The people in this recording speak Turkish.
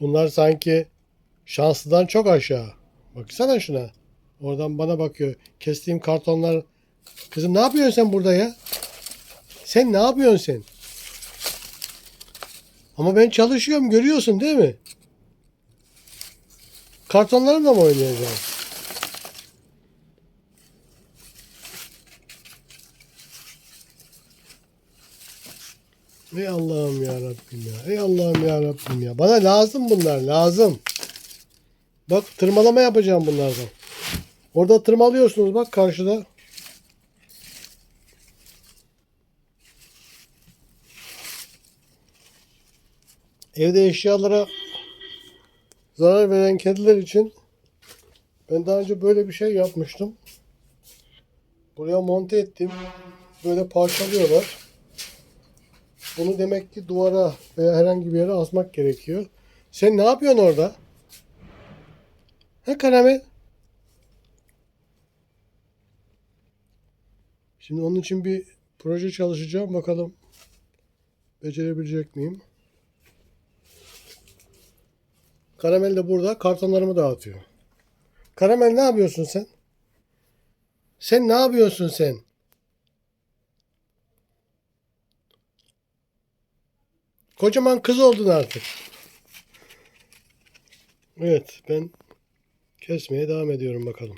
Bunlar sanki şanslıdan çok aşağı. Baksana şuna. Oradan bana bakıyor. Kestiğim kartonlar. Kızım ne yapıyorsun sen burada ya? Sen ne yapıyorsun sen? Ama ben çalışıyorum görüyorsun değil mi? Kartonlarımla mı oynayacağım? Ey Allah'ım ya Rabbim ya. Ey Allah'ım ya Rabbim ya. Bana lazım bunlar lazım. Bak tırmalama yapacağım bunlardan. Orada tırmalıyorsunuz bak karşıda. Evde eşyalara zarar veren kediler için ben daha önce böyle bir şey yapmıştım. Buraya monte ettim. Böyle parçalıyorlar. Bunu demek ki duvara veya herhangi bir yere asmak gerekiyor. Sen ne yapıyorsun orada? He karamel? Şimdi onun için bir proje çalışacağım. Bakalım becerebilecek miyim? Karamel de burada kartonlarımı dağıtıyor. Karamel ne yapıyorsun sen? Sen ne yapıyorsun sen? Kocaman kız oldun artık. Evet ben kesmeye devam ediyorum bakalım.